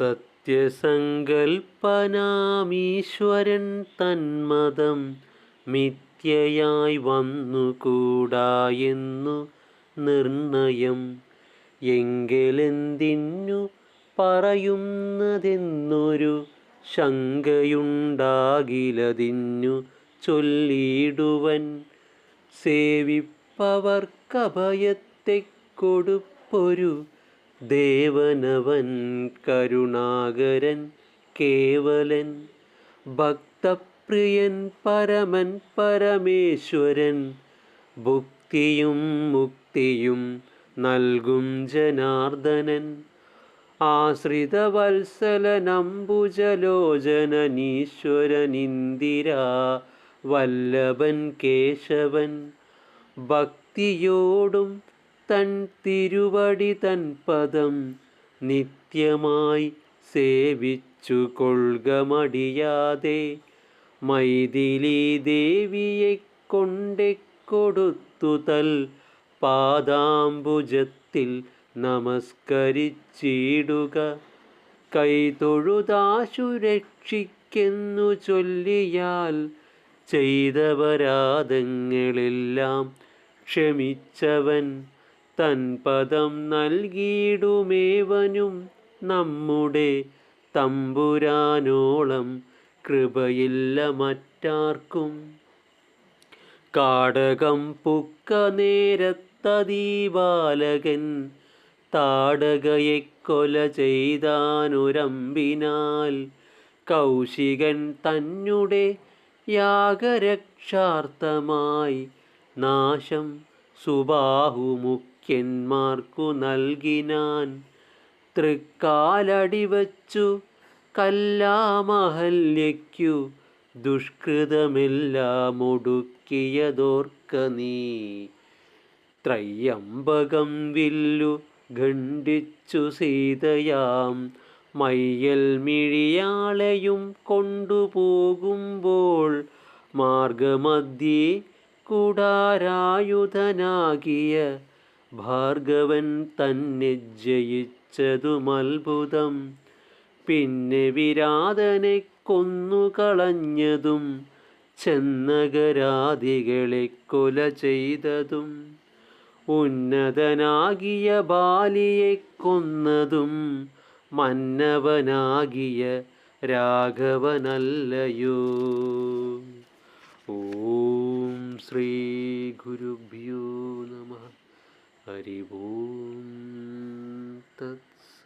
സത്യസങ്കൽപ്പനാമീശ്വരൻ തന്മതം മിഥ്യയായി വന്നുകൂടായെന്നു നിർണയം. എങ്കിലെന്തിന്നു പറയുന്നതെന്നൊരു ശങ്കയുണ്ടാകിലതിന്നു ചൊല്ലിടുവൻ. സേവിപ്പവർക്കഭയത്തെ കൊടുപ്പൊരു ദേവനവൻ കരുണാകരൻ കേവലൻ ഭക്തപ്രിയൻ പരമൻ പരമേശ്വരൻ. ഭുക്തിയും മുക്തിയും നൽകും ജനാർദ്ദനൻ. ആശ്രിതവത്സലനംബുജലോചനനീശ്വരനിന്ദിരാ വല്ലഭൻ കേശവൻ. ഭക്തിയോടും തൻ തിരുവടി തൻ പദം നിത്യമായി സേവിച്ചു കൊള്ളുക മടിയാതെ. മൈഥിലി ദേവിയെ കൊണ്ടെ കൊടുത്തു തൽ പാദാംബുജത്തിൽ നമസ്കരിച്ചിടുക. കൈതൊഴുതാശു രക്ഷിക്കെന്നു ചൊല്ലിയാൽ ചെയ്തപരാധങ്ങളെല്ലാം ക്ഷമിച്ചവൻ തൻ പദം നൽകിയിടുമേവനും നമ്മുടെ തമ്പുരാനോളം കൃപയില്ല മറ്റാർക്കും. കാടകം പുക്ക നേരത്തതീപാലകൻ താടകയെ കൊല ചെയ്താനുരമ്പിനാൽ കൗശികൻ തന്നെ യാഗരക്ഷാർത്ഥമായി നാശം സുബാഹുമുഖ്യന്മാർക്കു നൽകിനാൻ തൃക്കാലടിവച്ചു കല്ലാമഹല്യയ്ക്കു ദുഷ്കൃതമെല്ലാം ഒടുക്കിയതോർക്ക നീ. ത്രയ്യംബകം വില്ലു ഖണ്ഡിച്ചു സീതയാം. മയ്യൽ മിഴിയാളെയും കൊണ്ടുപോകുമ്പോൾ മാർഗമധ്യേ കുടാരായുധനാകിയ ഭാർഗവൻ തന്നെ ജയിച്ചതുമത്ഭുതം. പിന്നെ വിരാതനെ കൊന്നുകളഞ്ഞതും ചെന്നകരാദികളെ കൊല ചെയ്തതും ഉന്നതനാകിയ ബാലിയെ കൊന്നതും മന്നവനാകിയ രാഘവനല്ലയോ. ഓം ശ്രീ ഗുരുഭ്യോ നമ. भू तत्स